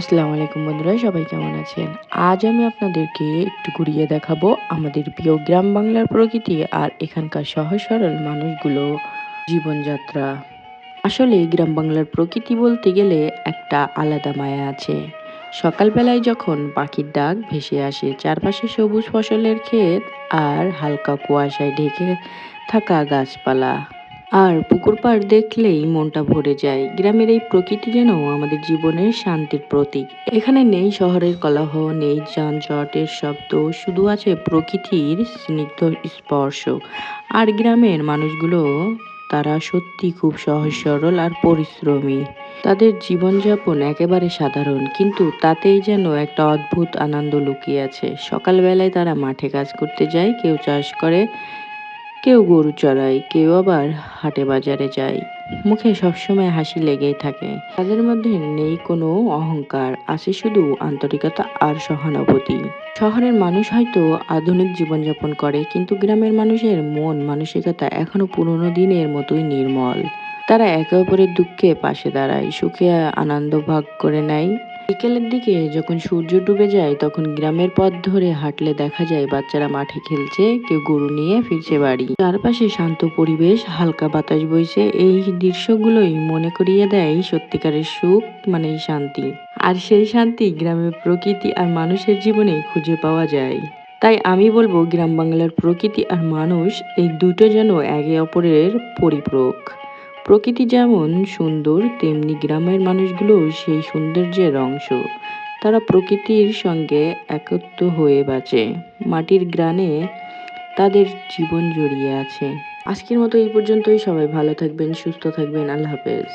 আসসালামু আলাইকুম বন্ধুরা, সবাই কেমন আছেন? আজ আমি আপনাদেরকে একটু ঘুরিয়ে দেখাবো আমাদের প্রিয় গ্রাম বাংলার প্রকৃতি আর এখানকার সহজ সরল মানুষগুলো, জীবনযাত্রা। আসলে গ্রাম বাংলার প্রকৃতি বলতে গেলে একটা আলাদা মায়া আছে। সকালবেলায় যখন পাখির ডাক ভেসে আসে চারপাশে সবুজ ফসলের ক্ষেত আর হালকা কুয়াশায় ঢেকে থাকা গাছপালা আর পুকুর পাড় দেখলেই মনটা ভরে যায়। গ্রামের এই প্রকৃতি যেন আমাদের জীবনের শান্তির প্রতীক। এখানে নেই শহরের কলহ, নেই যানজটের শব্দ, শুধু আছে প্রকৃতির স্নিগ্ধ স্পর্শ। আর গ্রামের মানুষগুলো, তারা সত্যি খুব সহজ, সরল আর পরিশ্রমী। তাদের জীবনযাপন একেবারে সাধারণ, কিন্তু তাতেই যেন একটা অদ্ভুত আনন্দ লুকিয়ে আছে। সকালবেলায় তারা মাঠে কাজ করতে যায়, কেউ চাষ করে কেউ গরু চড়ায়, কেউ আবার হাটে বাজারে যায়। মুখে সবসময় হাসি লেগেই থাকে। তাদের মধ্যে নেই কোনো অহংকার, আছে শুধু আন্তরিকতা আর সহানুভূতি। শহরের মানুষ হয়তো আধুনিক জীবনযাপন করে, কিন্তু গ্রামের মানুষের মন, মানসিকতা এখনও পুরনো দিনের মতোই নির্মল। তারা একে অপরের দুঃখে পাশে দাঁড়ায়, সুখে আনন্দ ভাগ করে নেয়। বিকেলের দিকে যখন সূর্য ডুবে যায়, তখন গ্রামের পথ ধরে হাঁটলে দেখা যায় বাচ্চারা মাঠে খেলছে, কেউ গরু নিয়ে ফিরছে বাড়ি। চারপাশে শান্ত পরিবেশ, হালকা বাতাস বইছে। এই দৃশ্যগুলোই মনে করিয়ে দেয় সত্যিকারের সুখ মানে শান্তি। আর সেই শান্তি গ্রামের প্রকৃতি আর মানুষের জীবনে খুঁজে পাওয়া যায়। তাই আমি বলব, গ্রাম বাংলার প্রকৃতি আর মানুষ, এই দুটো যেন একে অপরের পরিপূরক। প্রকৃতি যেমন সুন্দর, তেমনি গ্রামের মানুষগুলো সেই সৌন্দর্যের অংশ। তারা প্রকৃতির সঙ্গে একত্র হয়ে বাঁচে। মাটির গ্রানে তাদের জীবন জড়িয়ে আছে। আজকের মতো এই পর্যন্তই। সবাই ভালো থাকবেন, সুস্থ থাকবেন। আল্লাহ হাফেজ।